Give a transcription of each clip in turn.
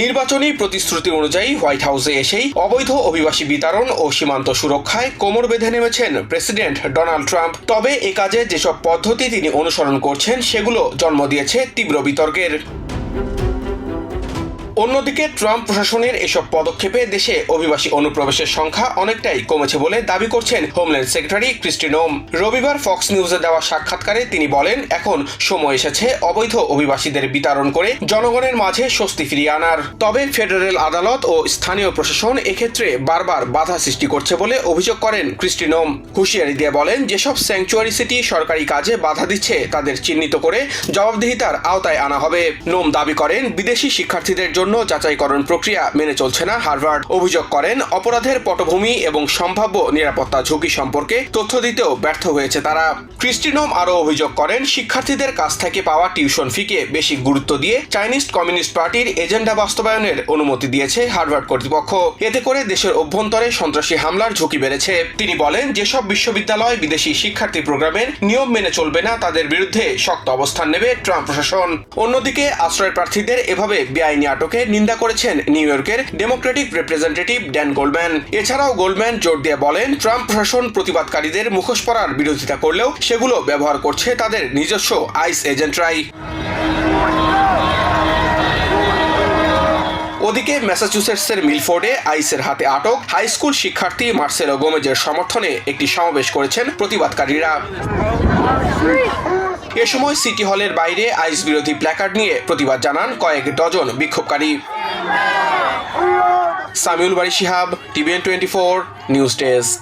নির্বাচনী প্রতিশ্রুতি অনুযায়ী হোয়াইট হাউসে এসেই অবৈধ অভিবাসী বিতরণ ও সীমান্ত সুরক্ষায় কোমর বেঁধে নেমেছেন প্রেসিডেন্ট ডোনাল্ড ট্রাম্প। তবে এ কাজে যেসব পদ্ধতি তিনি অনুসরণ করছেন, সেগুলো জন্ম দিয়েছে তীব্র বিতর্কের। অন্যদিকে ট্রাম্প প্রশাসনের এসব পদক্ষেপে দেশে অভিবাসী অনুপ্রবেশের সংখ্যা অনেকটাই কমেছে বলে দাবি করছেন হোমল্যান্ড সেক্রেটারি ক্রিস্টিনোম রবিবার ফক্স নিউজে দেওয়া সাক্ষাৎকারে তিনি বলেন, এখন সময় এসেছে অবৈধ অভিবাসীদের বিতরণ করে জনগণের মাঝে স্বস্তি ফিরিয়ে আনার। তবে ফেডারেল আদালত ও স্থানীয় প্রশাসন এক্ষেত্রে বারবার বাধা সৃষ্টি করছে বলে অভিযোগ করেন ক্রিস্টিনোম হুঁশিয়ারি দিয়ে বলেন, যেসব স্যাংচুয়ারি সিটি সরকারি কাজে বাধা দিচ্ছে তাদের চিহ্নিত করে জবাবদিহিতার আওতায় আনা হবে। নোম দাবি করেন, বিদেশি শিক্ষার্থীদের জন্য যাচাইকরণ প্রক্রিয়া মেনে চলছে না। হার্ভার্ড অভিযোগ করেন, অপরাধের পটভূমি এবং সম্ভাব্য নিরাপত্তা ঝুঁকি সম্পর্কে তথ্য দিতেও ব্যর্থ হয়েছে তারা। ক্রিস্টিনোম আরও অভিযোগ করেন, শিক্ষার্থীদের কাছ থেকে পাওয়া টিউশন ফিকে বেশি গুরুত্ব দিয়ে চাইনিজ কমিউনিস্ট পার্টির এজেন্ডা বাস্তবায়নের অনুমতি দিয়েছে হার্ভার্ড কর্তৃপক্ষ। এতে করে দেশের অভ্যন্তরে সন্ত্রাসী হামলার ঝুঁকি বেড়েছে। তিনি বলেন, যেসব বিশ্ববিদ্যালয় বিদেশি শিক্ষার্থী প্রোগ্রামের নিয়ম মেনে চলবে না, তাদের বিরুদ্ধে শক্ত অবস্থান নেবে ট্রাম্প প্রশাসন। অন্যদিকে আশ্রয় প্রার্থীদের এভাবে বেআইনি আটকে নিন্দা করেছেন নিউ ইয়র্কের ডেমোক্রেটিক রিপ্রেজেন্টেটিভ ড্যান গোল্ডম্যান এছাড়াও গোল্ডম্যান জোর দিয়ে বলেন, ট্রাম্প প্রশাসন প্রতিবাদকারীদের মুখোশ পরার বিরোধিতা করলেও সেগুলো ব্যবহার করছে তাদের নিজস্ব আইস এজেন্টরাই। ওদিকে ম্যাসাচুসেটসের মিলফোর্ডে আইসের হাতে আটক হাই স্কুল শিক্ষার্থী মার্সেলো গোমেজের সমর্থনে একটি সমাবেশ করেছেন প্রতিবাদকারীরা। এ সময় সিটি হলের বাইরে আইস বিরোধী প্ল্যাকার্ড নিয়ে প্রতিবাদ জানান কয়েক ডজন বিক্ষোভকারী। Samiul Bari Shihab, TVN twenty four, news desk.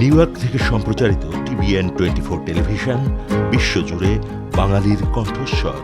New York থেকে সম্প্রচারিত টিভিএন টোয়েন্টি ফোর টেলিভিশন, বিশ্বজুড়ে বাঙালির কণ্ঠস্বর।